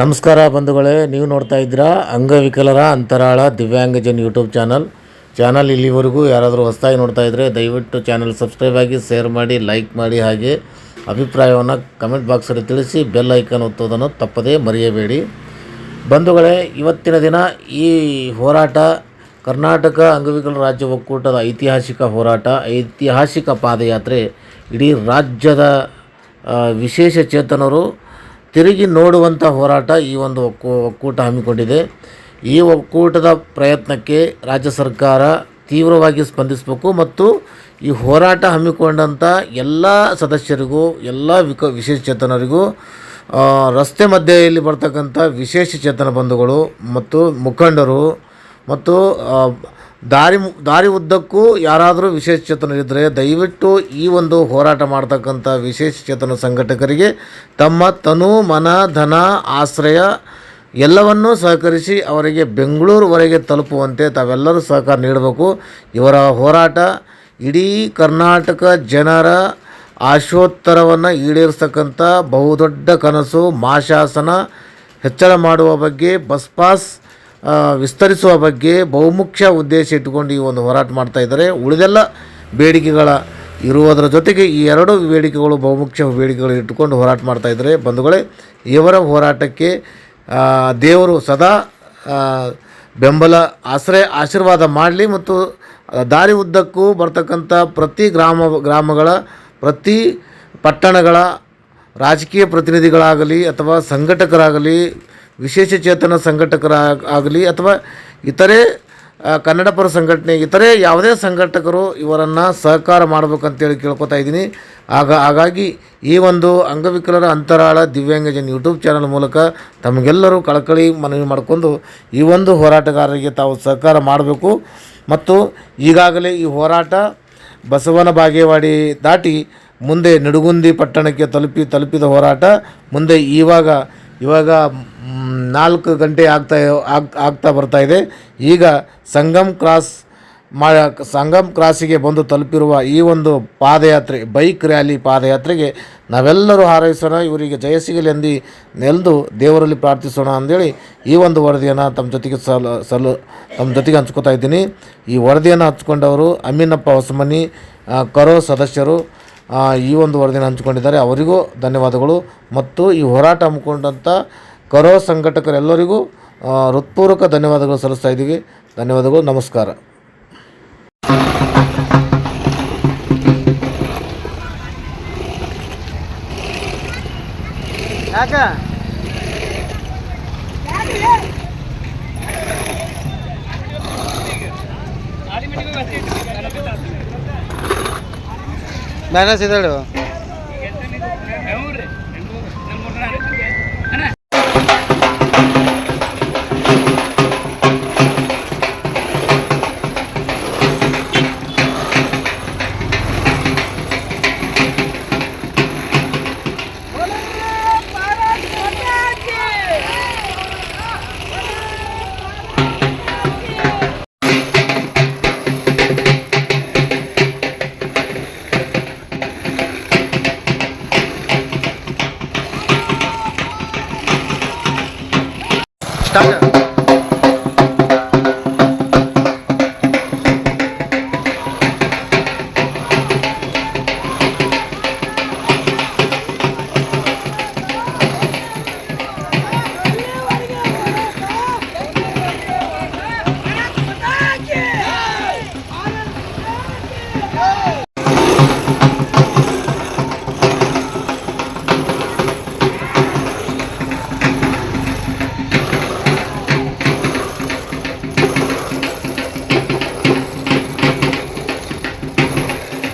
ನಮಸ್ಕಾರ ಬಂಧುಗಳೇ, ನೀವು ನೋಡ್ತಾ ಇದ್ದೀರಾ ಅಂಗವಿಕಲರ ಅಂತರಾಳ ದಿವ್ಯಾಂಗಜನ್ ಯೂಟ್ಯೂಬ್ ಚಾನಲ್. ಚಾನಲ್ ಇಲ್ಲಿವರೆಗೂ ಯಾರಾದರೂ ಹೊಸದಾಗಿ ನೋಡ್ತಾ ಇದ್ದರೆ ದಯವಿಟ್ಟು ಚಾನಲ್ ಸಬ್ಸ್ಕ್ರೈಬ್ ಆಗಿ, ಶೇರ್ ಮಾಡಿ, ಲೈಕ್ ಮಾಡಿ ಹಾಗೆ ಅಭಿಪ್ರಾಯವನ್ನು ಕಮೆಂಟ್ ಬಾಕ್ಸಲ್ಲಿ ತಿಳಿಸಿ, ಬೆಲ್ ಐಕನ್ ಒತ್ತೋದನ್ನು ತಪ್ಪದೇ ಮರೆಯಬೇಡಿ. ಬಂಧುಗಳೇ, ಇವತ್ತಿನ ದಿನ ಈ ಹೋರಾಟ, ಕರ್ನಾಟಕ ಅಂಗವಿಕಲ ರಾಜ್ಯ ಒಕ್ಕೂಟದ ಐತಿಹಾಸಿಕ ಹೋರಾಟ, ಐತಿಹಾಸಿಕ ಪಾದಯಾತ್ರೆ ಇಡೀ ರಾಜ್ಯದ ವಿಶೇಷ ಚೇತನರು ತಿರುಗಿ ನೋಡುವಂಥ ಹೋರಾಟ ಈ ಒಂದು ಒಕ್ಕೂ ಒಕ್ಕೂಟ ಹಮ್ಮಿಕೊಂಡಿದೆ. ಈ ಒಕ್ಕೂಟದ ಪ್ರಯತ್ನಕ್ಕೆ ರಾಜ್ಯ ಸರ್ಕಾರ ತೀವ್ರವಾಗಿ ಸ್ಪಂದಿಸಬೇಕು ಮತ್ತು ಈ ಹೋರಾಟ ಹಮ್ಮಿಕೊಂಡಂಥ ಎಲ್ಲ ಸದಸ್ಯರಿಗೂ, ಎಲ್ಲ ವಿಕ ವಿಶೇಷಚೇತನರಿಗೂ ರಸ್ತೆ ಮಧ್ಯೆಯಲ್ಲಿ ಬರ್ತಕ್ಕಂಥ ವಿಶೇಷ ಚೇತನ ಬಂಧುಗಳು ಮತ್ತು ಮುಖಂಡರು ಮತ್ತು ದಾರಿ ದಾರಿ ಉದ್ದಕ್ಕೂ ಯಾರಾದರೂ ವಿಶೇಷ ಚೇತನರಿದ್ದರೆ ದಯವಿಟ್ಟು ಈ ಒಂದು ಹೋರಾಟ ಮಾಡ್ತಕ್ಕಂಥ ವಿಶೇಷ ಚೇತನ ಸಂಘಟಕರಿಗೆ ತಮ್ಮ ತನು, ಮನ, ಧನ, ಆಶ್ರಯ ಎಲ್ಲವನ್ನೂ ಸಹಕರಿಸಿ ಅವರಿಗೆ ಬೆಂಗಳೂರುವರೆಗೆ ತಲುಪುವಂತೆ ತಾವೆಲ್ಲರೂ ಸಹಕಾರ ನೀಡಬೇಕು. ಇವರ ಹೋರಾಟ ಇಡೀ ಕರ್ನಾಟಕ ಜನರ ಆಶೋತ್ತರವನ್ನು ಈಡೇರಿಸ್ತಕ್ಕಂಥ ಬಹುದೊಡ್ಡ ಕನಸು, ಮಾಶಾಸನ, ಹೆಚ್ಚಳ ಮಾಡುವ ಬಗ್ಗೆ ಬಸ್ ಪಾಸ್ ವಿಸ್ತರಿಸುವ ಬಗ್ಗೆ ಬಹುಮುಖ್ಯ ಉದ್ದೇಶ ಇಟ್ಟುಕೊಂಡು ಈ ಒಂದು ಹೋರಾಟ ಮಾಡ್ತಾ ಇದ್ದಾರೆ. ಉಳಿದೆಲ್ಲ ಬೇಡಿಕೆಗಳ ಇರುವುದರ ಜೊತೆಗೆ ಈ ಎರಡು ಬೇಡಿಕೆಗಳು ಬಹುಮುಖ್ಯ ಬೇಡಿಕೆಗಳು ಇಟ್ಟುಕೊಂಡು ಹೋರಾಟ ಮಾಡ್ತಾ ಇದ್ದಾರೆ. ಬಂಧುಗಳೇ ಇವರ ಹೋರಾಟಕ್ಕೆ ದೇವರು ಸದಾ ಬೆಂಬಲ, ಆಶ್ರಯ, ಆಶೀರ್ವಾದ ಮಾಡಲಿ ಮತ್ತು ದಾರಿ ಉದ್ದಕ್ಕೂ ಬರ್ತಕ್ಕಂಥ ಪ್ರತಿ ಗ್ರಾಮ, ಗ್ರಾಮಗಳ, ಪ್ರತಿ ಪಟ್ಟಣಗಳ ರಾಜಕೀಯ ಪ್ರತಿನಿಧಿಗಳಾಗಲಿ ಅಥವಾ ಸಂಘಟಕರಾಗಲಿ ವಿಶೇಷ ಚೇತನ ಸಂಘಟಕರ ಆಗಲಿ ಅಥವಾ ಇತರೆ ಕನ್ನಡಪರ ಕನ್ನಡ ಪರ ಸಂಘಟನೆ, ಇತರೆ ಯಾವುದೇ ಸಂಘಟಕರು ಇವರನ್ನು ಸಹಕಾರ ಮಾಡಬೇಕಂತೇಳಿ ಕೇಳ್ಕೊತಾ ಇದ್ದೀನಿ. ಆಗ ಹಾಗಾಗಿ ಈ ಒಂದು ಅಂಗವಿಕಲರ ಅಂತರಾಳ ದಿವ್ಯಾಂಗಜನ್ ಯೂಟ್ಯೂಬ್ ಚಾನಲ್ ಮೂಲಕ ತಮಗೆಲ್ಲರೂ ಕಳಕಳಿ ಮನವಿ ಮಾಡಿಕೊಂಡು ಈ ಒಂದು ಹೋರಾಟಗಾರರಿಗೆ ತಾವು ಸಹಕಾರ ಮಾಡಬೇಕು. ಮತ್ತು ಈಗಾಗಲೇ ಈ ಹೋರಾಟ ಬಸವನ ಬಾಗೇವಾಡಿ ದಾಟಿ ಮುಂದೆ ನಿಡುಗುಂದಿ ಪಟ್ಟಣಕ್ಕೆ ತಲುಪಿ ತಲುಪಿದ ಹೋರಾಟ ಮುಂದೆ ಇವಾಗ ಇವಾಗ ನಾಲ್ಕು ಗಂಟೆ ಆಗ್ತಾ ಆಗ್ ಆಗ್ತಾ ಬರ್ತಾ ಇದೆ. ಈಗ ಸಂಗಮ್ ಕ್ರಾಸ್ ಮಾ ಸಂಗಮ್ ಕ್ರಾಸಿಗೆ ಬಂದು ತಲುಪಿರುವ ಈ ಒಂದು ಪಾದಯಾತ್ರೆ, ಬೈಕ್ ರ್ಯಾಲಿ ಪಾದಯಾತ್ರೆಗೆ ನಾವೆಲ್ಲರೂ ಹಾರೈಸೋಣ. ಇವರಿಗೆ ಜಯ ಸಿಗಲಿ ಎಂದು ನೆಲ್ದು ದೇವರಲ್ಲಿ ಪ್ರಾರ್ಥಿಸೋಣ ಅಂದೇಳಿ ಈ ಒಂದು ವರದಿಯನ್ನು ತಮ್ಮ ಜೊತೆಗೆ ಸಲ್ ಸಲು ತಮ್ಮ ಜೊತೆಗೆ ಹಂಚ್ಕೋತಾ ಇದ್ದೀನಿ. ಈ ವರದಿಯನ್ನು ಹಂಚ್ಕೊಂಡವರು ಅಮೀನಪ್ಪ ಹೊಸಮನಿ ಕರೋ ಸದಸ್ಯರು ಈ ಒಂದು ವರದಿಯನ್ನು ಹಂಚ್ಕೊಂಡಿದ್ದಾರೆ. ಅವರಿಗೂ ಧನ್ಯವಾದಗಳು. ಮತ್ತು ಈ ಹೋರಾಟ ಹಮ್ಮಿಕೊಂಡಂಥ ಕರೋ ಸಂಘಟಕರೆಲ್ಲರಿಗೂ ಹೃತ್ಪೂರ್ವಕ ಧನ್ಯವಾದಗಳು ಸಲ್ಲಿಸ್ತಾ ಇದ್ದೀವಿ. ಧನ್ಯವಾದಗಳು ನಮಸ್ಕಾರ. টাটা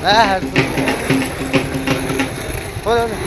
હા હા બોલો ને.